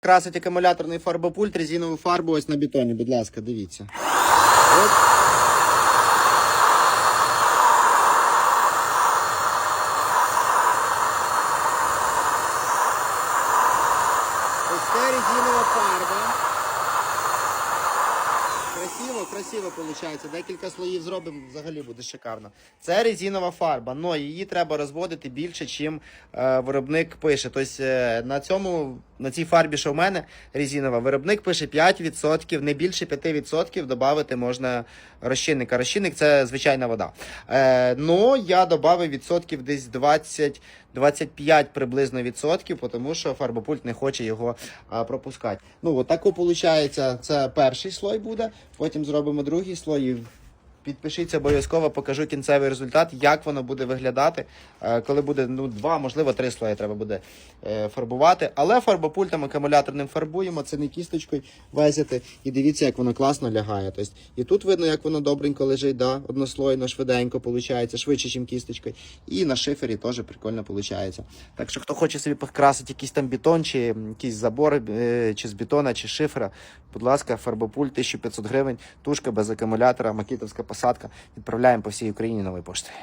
Красить акумуляторний фарбопульт, резинову фарбу ось на бетоні, будь ласка, дивіться. От. Ось це резинова фарба. Красиво, красиво виходить. Декілька слоїв зробимо, взагалі буде шикарно. Це резинова фарба, але її треба розводити більше, чим е, виробник пише. Тобто е, на цьому, на цій фарбі, що в мене резинова, виробник пише 5%, не більше 5% додати можна розчинника. Розчинник це звичайна вода. Е, ну, я додав відсотків десь 20. 25 приблизно відсотків, тому що фарбопульт не хоче його а, пропускати. Ну, от тако виходить, це перший слой буде. Потім зробимо другий слой. І Підпишіться обов'язково, покажу кінцевий результат, як воно буде виглядати. Е, Коли буде ну, два, можливо, три слої треба буде е, фарбувати. Але фарбопультом акумуляторним фарбуємо, це не кісточкою везете. І дивіться, як воно класно лягає. Тобто, і тут видно, як воно добренько лежить, да? однослойно, швиденько виходить, швидше, ніж кісточкою. І на шифері теж прикольно виходить. Так що, хто хоче собі покрасити якийсь там бетон, чи якийсь забор, е, чи з бетона, чи шифера, будь ласка, фарбопульт 1500 гривень, тушка без акумулятора, макітовська посадка. Відправляємо по всій Україні новою поштою.